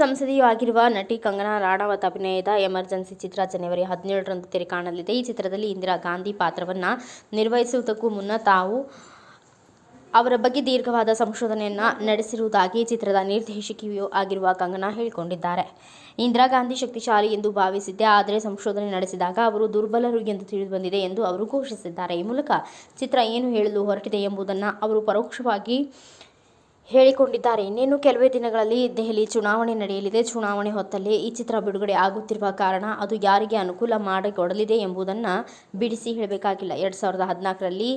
ಸಂಸದೆಯೂ ಆಗಿರುವ ನಟಿ ಕಂಗನಾ ರಾಣಾವತ್ ಅಭಿನಯದ ಎಮರ್ಜೆನ್ಸಿ ಚಿತ್ರ ಜನವರಿ ಹದಿನೇಳರಂದು ತೆರೆ ಕಾಣಲಿದೆ ಈ ಚಿತ್ರದಲ್ಲಿ ಇಂದಿರಾ ಗಾಂಧಿ ಪಾತ್ರವನ್ನು ನಿರ್ವಹಿಸುವುದಕ್ಕೂ ಮುನ್ನ ತಾವು ಅವರ ಬಗ್ಗೆ ದೀರ್ಘವಾದ ಸಂಶೋಧನೆಯನ್ನು ನಡೆಸಿರುವುದಾಗಿ ಚಿತ್ರದ ನಿರ್ದೇಶಕಿಯೂ ಆಗಿರುವ ಕಂಗನಾ ಹೇಳಿಕೊಂಡಿದ್ದಾರೆ. ಇಂದಿರಾ ಗಾಂಧಿ ಶಕ್ತಿಶಾಲಿ ಎಂದು ಭಾವಿಸಿದ್ದೆ, ಆದರೆ ಸಂಶೋಧನೆ ನಡೆಸಿದಾಗ ಅವರು ದುರ್ಬಲರು ಎಂದು ತಿಳಿದುಬಂದಿದೆ ಎಂದು ಅವರು ಘೋಷಿಸಿದ್ದಾರೆ. ಈ ಮೂಲಕ ಚಿತ್ರ ಏನು ಹೇಳಲು ಹೊರಟಿದೆ ಎಂಬುದನ್ನು ಅವರು ಪರೋಕ್ಷವಾಗಿ ಹೇಳಿಕೊಂಡಿದ್ದಾರೆ. ಇನ್ನೇನು ಕೆಲವೇ ದಿನಗಳಲ್ಲಿ ದೆಹಲಿ ಚುನಾವಣೆ ನಡೆಯಲಿದೆ. ಚುನಾವಣೆ ಹೊತ್ತಲ್ಲೇ ಈ ಚಿತ್ರ ಬಿಡುಗಡೆ ಆಗುತ್ತಿರುವ ಕಾರಣ ಅದು ಯಾರಿಗೆ ಅನುಕೂಲ ಮಾಡಿಕೊಡಲಿದೆ ಎಂಬುದನ್ನು ಬಿಡಿಸಿ ಹೇಳಬೇಕಾಗಿಲ್ಲ. ಎರಡು ಸಾವಿರದ ಹದಿನಾಲ್ಕರಲ್ಲಿ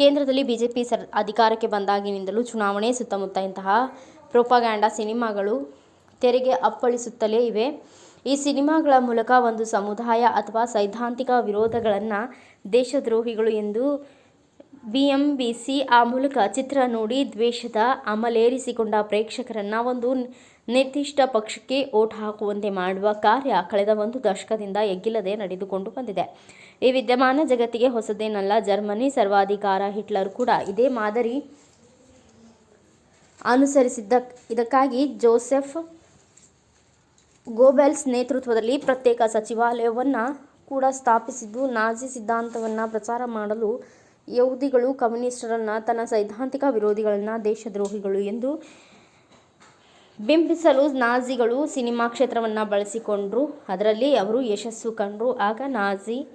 ಕೇಂದ್ರದಲ್ಲಿ ಬಿಜೆಪಿ ಸರ್ ಅಧಿಕಾರಕ್ಕೆ ಬಂದಾಗಿನಿಂದಲೂ ಚುನಾವಣೆ ಸುತ್ತಮುತ್ತ ಇಂತಹ ಪ್ರೊಪಾಗ್ಯಾಂಡ ಸಿನಿಮಾಗಳು ತೆರೆಗೆ ಅಪ್ಪಳಿಸುತ್ತಲೇ ಇವೆ. ಈ ಸಿನಿಮಾಗಳ ಮೂಲಕ ಒಂದು ಸಮುದಾಯ ಅಥವಾ ಸೈದ್ಧಾಂತಿಕ ವಿರೋಧಗಳನ್ನು ದೇಶದ್ರೋಹಿಗಳು ಎಂದು ಬಿಎಂಬಿಸಿ ಆ ಮೂಲಕ ಚಿತ್ರ ನೋಡಿ ದ್ವೇಷದ ಅಮಲೇರಿಸಿಕೊಂಡ ಪ್ರೇಕ್ಷಕರನ್ನ ಒಂದು ನಿರ್ದಿಷ್ಟ ಪಕ್ಷಕ್ಕೆ ಓಟ್ ಹಾಕುವಂತೆ ಮಾಡುವ ಕಾರ್ಯ ಕಳೆದ ಒಂದು ದಶಕದಿಂದ ಎಗ್ಗಿಲ್ಲದೆ ನಡೆದುಕೊಂಡು ಬಂದಿದೆ. ಈ ವಿದ್ಯಮಾನ ಜಗತ್ತಿಗೆ ಹೊಸದೇನಲ್ಲ, ಜರ್ಮನಿ ಸರ್ವಾಧಿಕಾರ ಹಿಟ್ಲರ್ ಕೂಡ ಇದೇ ಮಾದರಿ ಅನುಸರಿಸಿದ್ದ, ಇದಕ್ಕಾಗಿ ಜೋಸೆಫ್ ಗೋಬೆಲ್ಸ್ ನೇತೃತ್ವದಲ್ಲಿ ಪ್ರತ್ಯೇಕ ಸಚಿವಾಲಯವನ್ನು ಕೂಡ ಸ್ಥಾಪಿಸಿದ್ದು, ನಾಜಿ ಸಿದ್ಧಾಂತವನ್ನು ಪ್ರಚಾರ ಮಾಡಲು ಯಹೂದಿಗಳು ಕಮ್ಯುನಿಸ್ಟರನ್ನು ತನ್ನ ಸೈದ್ಧಾಂತಿಕ ವಿರೋಧಿಗಳನ್ನು ದೇಶದ್ರೋಹಿಗಳು ಎಂದು ಬಿಂಬಿಸಲು ನಾಜಿಗಳು ಸಿನಿಮಾ ಕ್ಷೇತ್ರವನ್ನು ಬಳಸಿಕೊಂಡ್ರು. ಅದರಲ್ಲಿ ಅವರು ಯಶಸ್ಸು ಕಂಡರು. ಆಗ ನಾಜಿ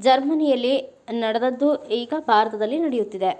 ಜರ್ಮನಿಯಲ್ಲಿ ನಡೆದದ್ದು ಈಗ ಭಾರತದಲ್ಲಿ ನಡೆಯುತ್ತಿದೆ.